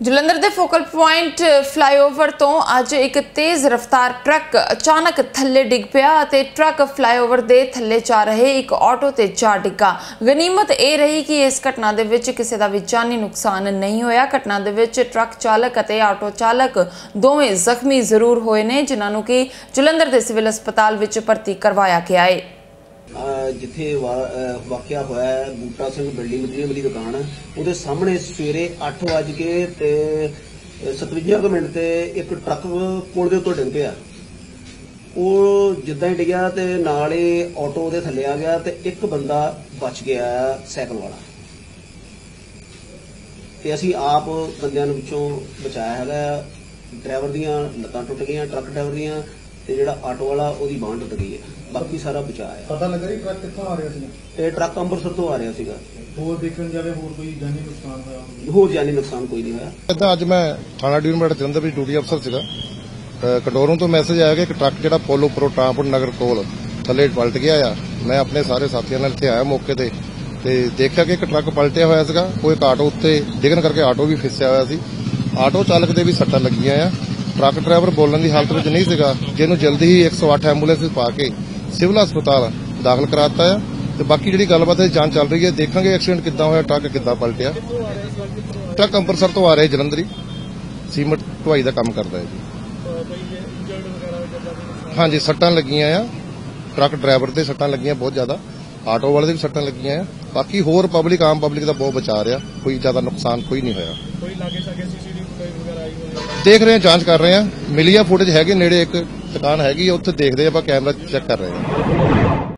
ਜਲੰਧਰ ਦੇ focal point flyover ਤੋਂ ਅੱਜ ਇੱਕ ਤੇਜ਼ ਰਫ਼ਤਾਰ ਟਰੱਕ ਅਚਾਨਕ ਥੱਲੇ ਡਿੱਗ ਪਿਆ ਅਤੇ ਟਰੱਕ ਫਲਾਈਓਵਰ ਦੇ ਥੱਲੇ ਜਾ ਰਹੇ ਇੱਕ ਆਟੋ ਤੇ ਜਾ ਡਿੱਗਾ। ਗਨੀਮਤ ਇਹ ਰਹੀ ਕਿ ਇਸ ਘਟਨਾ ਦੇ ਵਿੱਚ ਕਿਸੇ ਦਾ ਵੀ ਜਾਨੀ ਨੁਕਸਾਨ ਨਹੀਂ ਹੋਇਆ। ਘਟਨਾ ਦੇ ਵਿੱਚ ਟਰੱਕ ਚਾਲਕ ਅਤੇ ਆਟੋ ਚਾਲਕ ਦੋਵੇਂ ਜ਼ਖਮੀ ਜ਼ਰੂਰ ਹੋਏ ਨੇ, ਜਿਨ੍ਹਾਂ ਨੂੰ ਕਿ ਜਲੰਧਰ ਦੇ ਸਿਵਲ ਹਸਪਤਾਲ ਵਿੱਚ ਭਰਤੀ ਕਰਵਾਇਆ ਗਿਆ ਹੈ ਜਿੱਥੇ ਵਾਕਿਆ ਹੋਇਆ ਬੂਟਾ ਸਿੰਘ ਬਿਲਡਿੰਗ ਮਟੀਰੀਅਲ ਵਾਲੀ ਦੁਕਾਨ ਹੈ, ਉਹਦੇ ਸਾਹਮਣੇ ਸਵੇਰੇ 8 ਵਜੇ ਕੇ ਤੇ 57 ਕੁ ਮਿੰਟ ਤੇ ਇੱਕ ਟਰੱਕ ਪੁਲ ਦੇ ਉੱਤੋਂ ਡਿੱਗ ਪਿਆ। ਉਹ ਜਿੱਦਾਂ ਹੀ ਡਿੱਗਿਆ ਤੇ ਨਾਲ ਹੀ ਆਟੋ ਉਹਦੇ ਥੱਲੇ ਆ ਗਿਆ ਤੇ ਇੱਕ ਬੰਦਾ ਬਚ ਗਿਆ ਸਾਈਕਲ ਵਾਲਾ। ਤੇ ਅਸੀਂ ਆਪ ਬੰਦਿਆਂ ਨੂੰ ਵਿੱਚੋਂ ਬਚਾਇਆ ਹੈਗਾ। ਡਰਾਈਵਰ ਦੀਆਂ ਲੱਤਾਂ ਟੁੱਟ ਗਈਆਂ ਟਰੱਕ ਡਰਾਈਵਰ ਦੀਆਂ। ਤੇ ਜਿਹੜਾ ਆਟੋ ਵਾਲਾ ਉਹਦੀ ਬਾਂਹ ਟੁੱਟ ਗਈ ਹੈ। ਬਾਕੀ ਸਾਰਾ ਬਚਾਅ ਹੈ। ਪਤਾ ਲੱਗਾ ਜੀ ਟਰੱਕ ਕਿੱਥੋਂ ਆ ਰਿਹਾ ਸੀ ਇਹ ਟਰੱਕ ਅੰਮ੍ਰਿਤਸਰ ਤੋਂ ਆ ਰਿਹਾ ਸੀਗਾ। ਹੋਰ ਦੇਖਣ ਜਾਵੇ ਹੋਰ ਕੋਈ ਜਾਨੀ ਨੁਕਸਾਨ ਹੋਇਆ ਹੋਵੇ? ਹੋਰ ਜਾਨੀ ਨੁਕਸਾਨ ਕੋਈ ਨਹੀਂ ਹੋਇਆ। ਇਦਾਂ ਅੱਜ ਮੈਂ ਥਾਣਾ ਡਿਊਟੀ ਜਲੰਧਰ ਵਿੱਚ ਡਿਊਟੀ ਅਫਸਰ ਸੀਗਾ। ਅ, ਕਟੋਰੋਂ ਤੋਂ ਮੈਸੇਜ ਆਇਆ ਕਿ ਇੱਕ ਟਰੱਕ ਜਿਹੜਾ ਪੋਲੋ ਉੱਪਰੋਂ ਟਰਾਂਪੁਰ ਨਗਰ ਕੋਲ ਥੱਲੇ ਪਲਟ ਗਿਆ ਆ। ਮੈਂ ਆਪਣੇ ਸਾਰੇ ਸਾਥੀਆਂ ਨਾਲ ਇੱਥੇ ਆਇਆ ਮੌਕੇ ਤੇ ਤੇ ਦੇਖਿਆ ਕਿ ਇੱਕ ਟਰੱਕ ਪਲਟਿਆ ਹੋਇਆ ਸੀਗਾ। ਉਹ ਇੱਕ ਆਟੋ ਉੱਤੇ ਡਿੱਗਣ ਕਰਕੇ ਆਟੋ ਵੀ ਫਿਸਿਆ ਹੋਇਆ ਸੀ। ਆਟੋ ਚਾਲਕ ਦੇ ਵੀ ਸੱਟਾਂ ਲੱਗੀਆਂ ਆ। ਟਰੱਕ ਡਰਾਈਵਰ ਬੋਲਣ ਦੀ ਹਾਲਤ ਵਿੱਚ ਨਹੀਂ ਸੀਗਾ, ਜਿਹਨੂੰ ਜਲਦੀ ਹੀ 108 ਐਂਬੂਲੈਂਸ ਵਿੱਚ ਪਾ ਕੇ ਸਿਵਲ ਹਸਪਤਾਲ ਦਾਖਲ ਕਰਾਤਾ ਆ। ਤੇ ਬਾਕੀ ਜਿਹੜੀ ਗੱਲਬਾਤ ਹੈ ਜਾਂਚ ਚੱਲ ਰਹੀ ਹੈ। ਦੇਖਾਂਗੇ ਐਕਸੀਡੈਂਟ ਕਿੱਦਾਂ ਹੋਇਆ, ਟਰੱਕ ਕਿੱਦਾਂ ਪਲਟਿਆ। ਟਰੱਕ ਅੰਮ੍ਰਿਤਸਰ ਤੋਂ ਆ ਰਿਹਾ ਜਲੰਧਰੀ ਸੀਮਟ ਢੁਆਈ ਦਾ ਕੰਮ ਕਰਦਾ ਹੈ ਜੀ। ਹਾਂਜੀ, ਸੱਟਾਂ ਲੱਗੀਆਂ ਆ। ਟਰੱਕ ਡਰਾਈਵਰ ਤੇ ਸੱਟਾਂ ਲੱਗੀਆਂ ਬਹੁਤ ਜ਼ਿਆਦਾ। ਆਟੋ ਵਾਲੇ ਦੇ ਵੀ ਸੱਟਾਂ ਲੱਗੀਆਂ ਆ। ਬਾਕੀ ਹੋਰ ਪਬਲਿਕ, ਆਮ ਪਬਲਿਕ ਦਾ ਬਹੁਤ ਬਚਾ ਰਿਹਾ ਕੋਈ ਜ਼ਿਆਦਾ ਨੁਕਸਾਨ ਕੋਈ ਨਹੀਂ ਹੋਇਆ। ਕੋਈ ਲਾਗੇ ਸਾਗੇ ਸੀਸੀਟੀਵੀ ਦੇਖ ਰਹੇ ਹਾਂ ਜਾਂਚ ਕਰ ਰਹੇ ਹਾਂ। ਮਿਲੀਆ ਫੁਟੇਜ ਹੈਗੇ ਨੇੜੇ ਇੱਕ ਦੁਕਾਨ ਹੈਗੀ ਆ, ਉੱਥੇ ਦੇਖਦੇ ਆਪਾਂ ਕੈਮਰਾ ਚੈੱਕ ਕਰ ਰਹੇ ਹਾਂ।